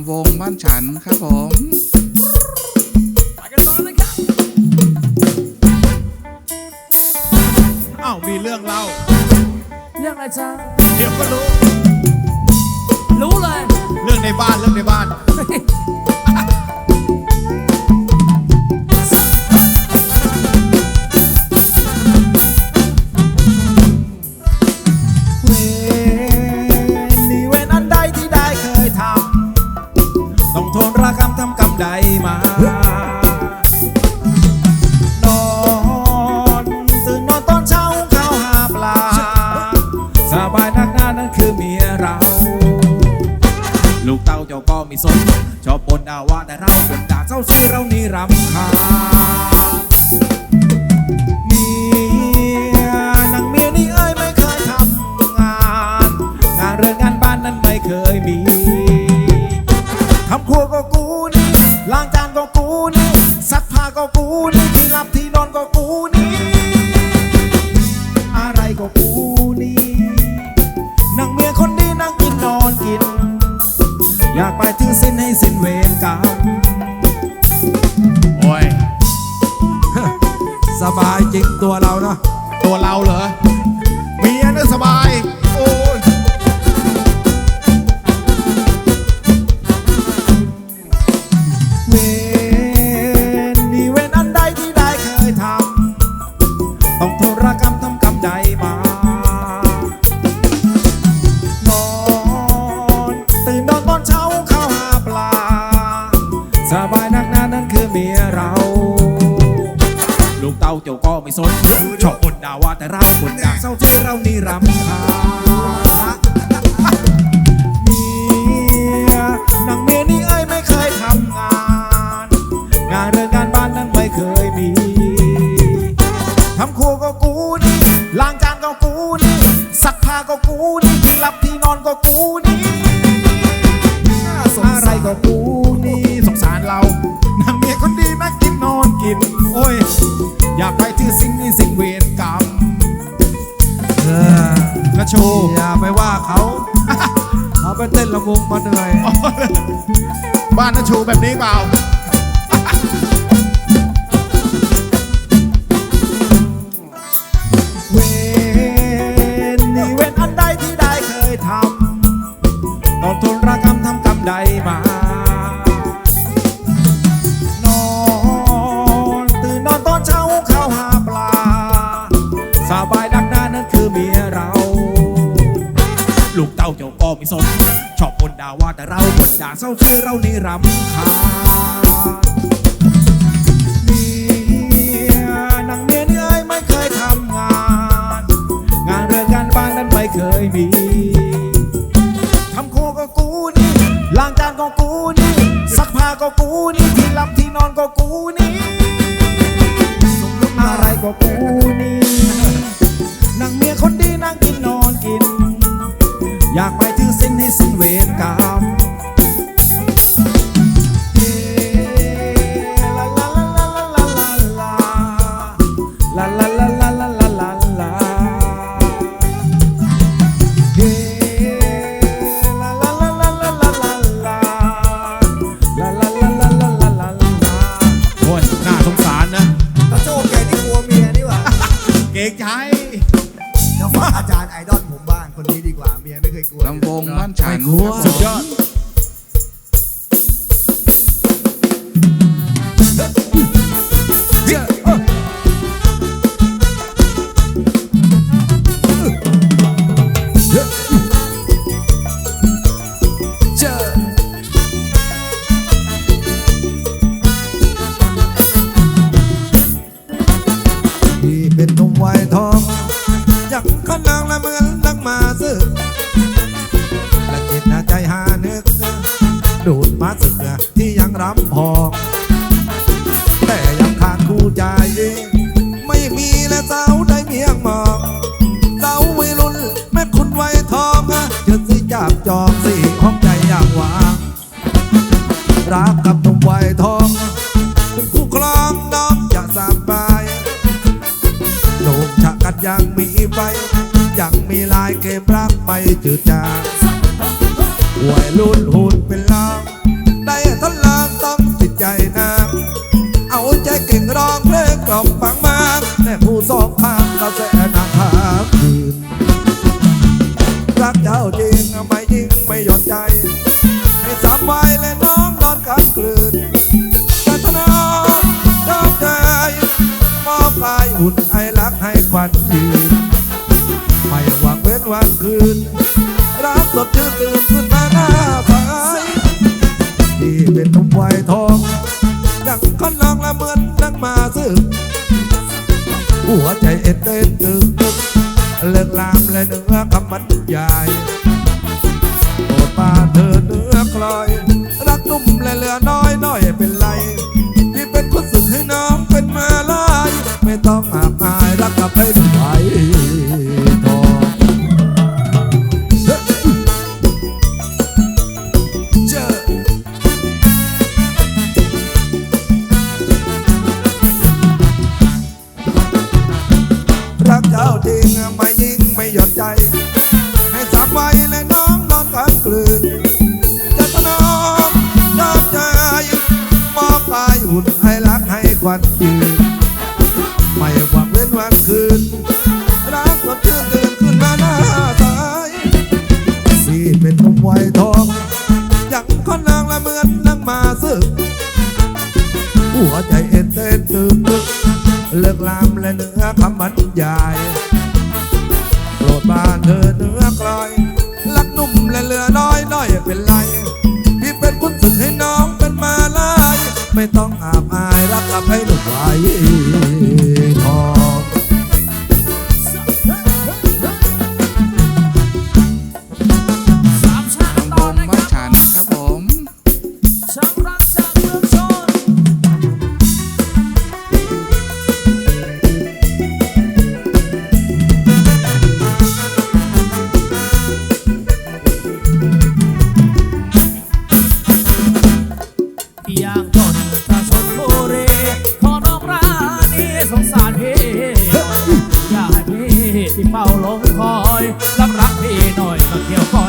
ำวงบ้านฉันครับผมไปกันต่อเลยครับอ้าวมีเรื่องเล่า เรื่องอะไรจ๊ะเดี๋ยวก็รู้ รู้เลย เรื่องในบ้านเรื่องในบ้าน เจ้าก็มีสน ชอบบนด่าว่าแต่เราบ่นด่าเจ้าซีเรานี่รำคาญเมียนางเมียนี่เอ้ยไม่เคยทำงาน งานเรื่อนงานบ้านนั้นไม่เคยมีทำครัวก็กูนี่ล้างจานก็กูนี่ซักผ้าก็กูนี่ที่หลับ เต้าเจ้าก็ไม่สน ชอบบนด่าว่าแต่เราบ่นด่าเศร้าใจเรานี่รำคาญเมียนางเมียนี่เอ้ยไม่เคยทำงาน งานเรื่องงานบ้านนั้นไม่เคยมีทำครัวก็กูนี่ล้างจานก็กูนี่ซักผ้าก็กูนี่ที่หลับที่นอนก็กูนี่อะไรก็กูนี่สงสารเรานางเมียคนดีนักกินนอนกิน โอ้ย อยากได้ที่สิ่งนี้สิ่งเวรกรรมเออนะโชว์อย่าไปว่าเขาเขาไปเต้นระวงมาเหนื่อย บ้านน่ะชูแบบนี้เปล่า ชอบบ่นด่าว่าแต่เราบ่นด่าเศร้าใจเรานี่รำคาญเมียนางเมียนี่เอ้ยไม่เคยทำงานงานเรืองงานบ้านนั้นไม่เคยมี ทำครัวก็กูนี่ ล้างจานก็กูนี่ ซักผ้าก็กูนี่ ที่หลับที่นอนก็กูนี่อะไรก็กูนี่นางเมียคนดีนั่งกินนอนกิน อยาก ไปถึงสิ้นให้สิ้นเวรกร time. Like what? So. ยังมีไฟยังมีลายเก็บรักไม่จืดจางวัยรุ่นหุ่นเป็นลางได้ทัดลางต้องติดใจนางเอาใจเก่งร้องเพลงกล่อมฟังมากแม่ผู้สองข้างเระแสนางทางคืนรักเจ้าจริงไม่ยิงไม่หย่อนใจ ให้สามใบและน้องนอนขัางกลืนกันทนาดอกใจมอบกายหุ่นไอ หัวใจเอ็นเต้นตึงตึงเลิกลามและเนื้อคำบรรยายโปรดปราเธอเนื้อคลอย รักนุ่มและเหลือน้อยน้อยเป็นไร ที่เป็นคนสึกให้น้องเป็นมาลาย ไม่ต้องอาบอายรักกับไอ้หนุ่มไว คืน รักสดชื่นตื่นขึ้นมาหน้าใสสี่เป็นหนุ่มวัยทองยังคนนางและเหมือนนั่งมาซึกหัวใจเอ็นเต้นตึงตึกเลิกลามและเนื้อคำบรรยายโปรดบ้านเธอเนื้อกลอยรักนุ่มและเลือน้อยน้อยเป็นไรที่เป็นคุณสึกให้น้องเป็นมาลาย ไม่ต้องอาบอายรักกับให้หนุ่มไว้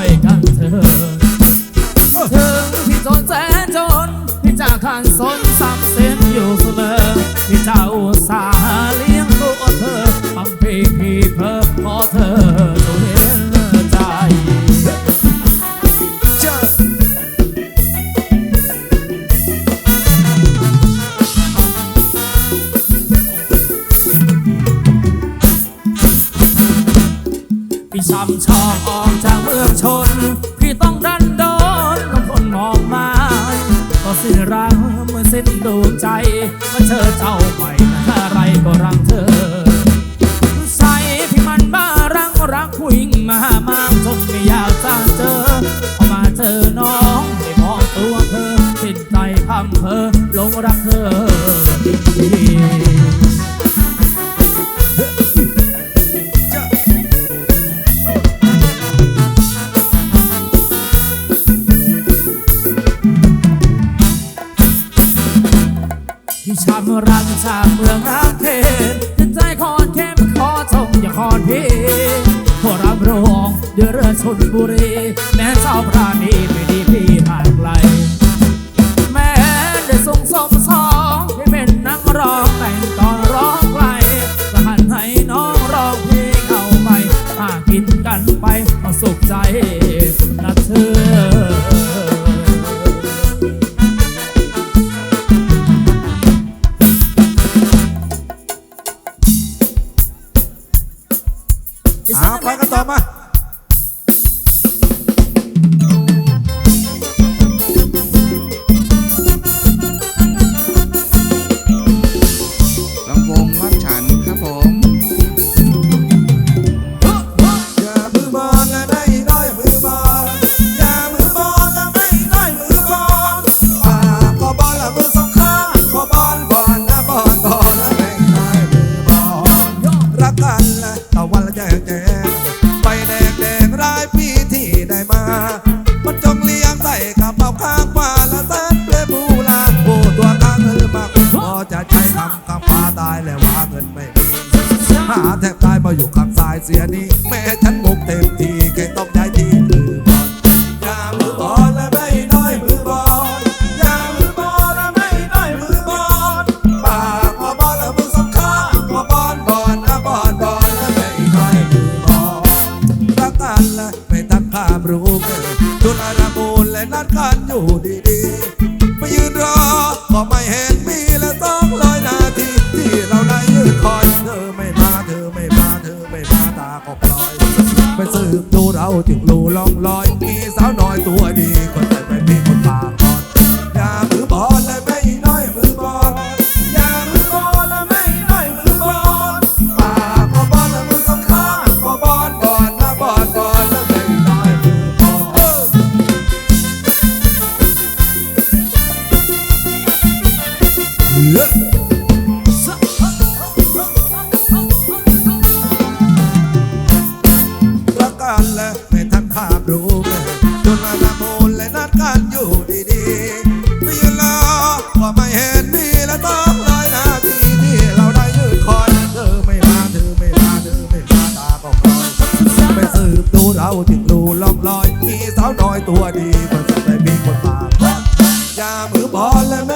เกี่ยวยกันเธอถึงพี่จนแสนจน พี่จะขันสนซ้ำเส้นอยู่เสมอ พี่จะอุตส่าห์ำชอบออกจากเมืองชน พี่ต้องดันโดนกับคนมองมาก็สิ้นรักเมื่อสิ้นดวงใจมาเจอเจ้าใหม่อะไรก็รังเธอ ใส่พี่มันบ้ารังรักผู้หญิงมามากจนไม่อยากจะเจอพอมาเจอน้องไม่มองตัวเธอติดใจพังเพอหลงรักเธอ ช้ำรักจากเมืองนาเทนจิตใจคอนเข้มขอจงอย่าคอนพีขอรับรองเดือเรือชนบุรี แม้เจ้าพระนีไม่ดีพี่ห่างไกล แม้ได้ส่งสมสองให้เป็นนักร้องแต่งตอนร้องไกลก็หันให้น้องร้องเพลงเอาไปหากินกันไปเอาสุขใจนะเธอ ได้มา มันจงเลี้ยงใส่กระเป๋าข้างฟ้าและแสนเปรบูลาโอ้ตัวข้างเงินมากพอจะใจคำคำพาตายแล้วว่าเงินไม่มีหาแทบตายมาอยู่ข้างซ้ายเสียนี้แม่ฉันบุกเต็มที ลูลองลอยมีสาวน้อยตัวดี ลอำลอย มีสาวน้อยตัวดีคนสุดวยมีคนปากยามือบอลและแ